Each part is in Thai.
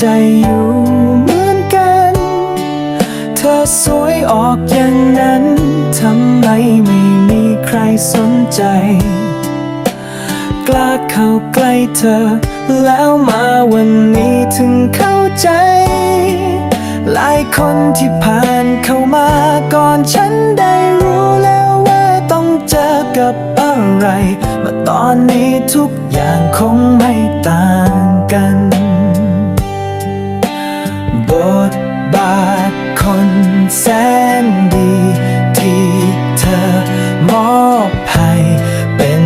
ใจอยู่เหมือนกัน เธอสวยออกอย่างนั้น ทำไมไม่มีใครสนใจ กล้าเข้าใกล้เธอ แล้วมาวันนี้ถึงเข้าใจ หลายคนที่ผ่านเข้ามาก่อนฉันได้รู้แล้วว่าต้องเจอกับอะไร มาตอนนี้ทุกอย่างคงไม่ต่างกัน ทบาทคนแสนดี ที่เธอมอบให้เป็น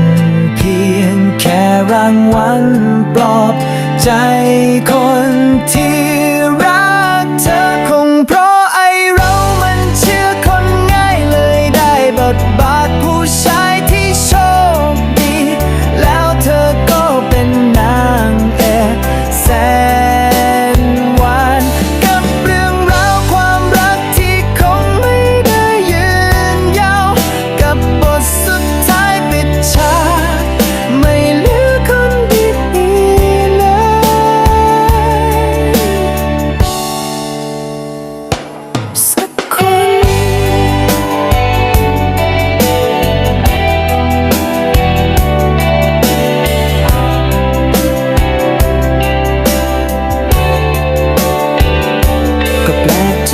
เพียงแค่รางวัลปลอบใจคนที่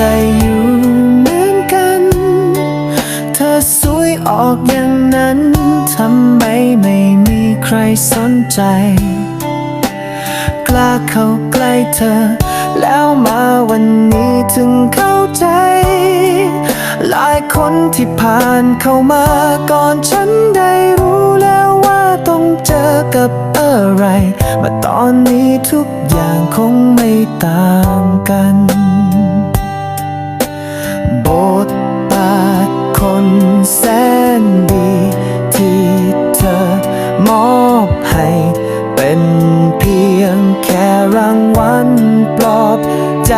ใจอยู่เหมือนกัน เธอสวยออกอย่างนั้นทำไมไม่มีใครสนใจ กล้าเข้าใกล้เธอ แล้วมาวันนี้ถึงเข้าใจ หลายคนที่ผ่านเข้ามาก่อนฉันได้รู้แล้วว่าต้องเจอกับอะไร มาตอนนี้ทุกอย่างคงไม่ต่างกัน แสนดีที่เธอมอบให้ เป็นเพียงแค่รางวัลปลอบใจ